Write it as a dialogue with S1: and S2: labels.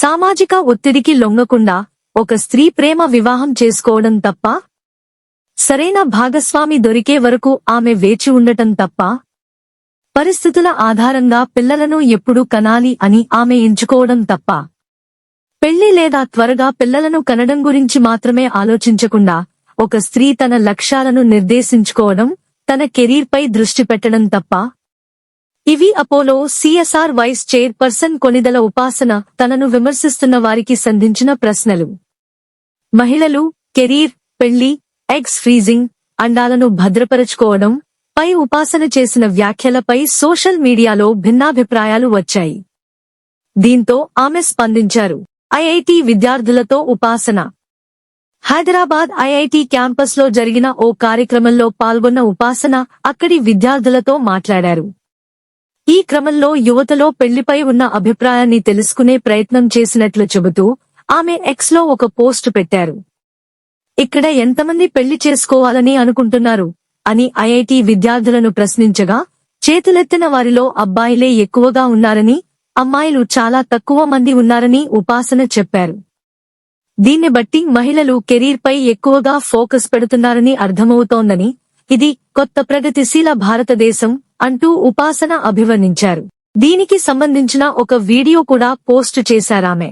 S1: సామాజిక ఒత్తిడికి లొంగకుండా ఒక స్త్రీ ప్రేమ వివాహం చేసుకోవడం తప్ప? సరైన భాగస్వామి దొరికే వరకు ఆమె వేచి ఉండటం తప్ప? పరిస్థితుల ఆధారంగా పిల్లలను ఎప్పుడు కనాలి అని ఆమె ఎంచుకోవడం తప్ప? పెళ్ళి లేదా త్వరగా పిల్లలను కనడం గురించి మాత్రమే ఆలోచించకుండా ఒక స్త్రీ తన లక్ష్యాలను నిర్దేశించుకోవడం తన కెరీర్పై దృష్టి పెట్టడం తప్ప? ఇవి Apollo CSR vice chairperson Konidela Upasana తనను విమర్శిస్తున్న వారికి సంధించిన ప్రశ్నలు. మహిళలు కెరీర్ పెళ్ళి ఎగ్స్ ఫ్రీజింగ్ అండాలను భద్రపరచుకోవడం పై ఉపాసన చేసిన వ్యాఖ్యలపై సోషల్ మీడియాలో భిన్నాభిప్రాయాలు వచ్చాయి. దీంతో ఆమె స్పందించారు. ఐఐటి విద్యార్థులతో ఉపాసన. హైదరాబాద్ ఐఐటి క్యాంపస్లో జరిగిన ఓ కార్యక్రమంలో పాల్గొన్న ఉపాసన అక్కడి విద్యార్థులతో మాట్లాడారు. ఈ క్రమంలో యువతలో పెళ్ళిపై ఉన్న అభిప్రాయాన్ని తెలుసుకునే ప్రయత్నం చేసినట్లు చెబుతూ ఆమె ఎక్స్లో ఒక పోస్ట్ పెట్టారు. ఇక్కడ ఎంతమంది పెళ్ళి చేసుకోవాలని అనుకుంటున్నారు? అని ఐఐటి విద్యార్థులను ప్రశ్నించగా చేతులెత్తిన వారిలో అబ్బాయిలే ఎక్కువగా ఉన్నారని అమ్మాయిలు చాలా తక్కువ మంది ఉన్నారని ఉపాసన చెప్పారు. దీన్ని బట్టి మహిళలు కెరీర్ పై ఎక్కువగా ఫోకస్ పెడుతున్నారని అర్థమవుతోందని ఇది కొత్త ప్రగతిశీల భారతదేశం అంటూ ఉపాసన అభివర్ణించారు. దీనికి సంబంధించిన ఒక వీడియో కూడా పోస్ట్ చేశారామె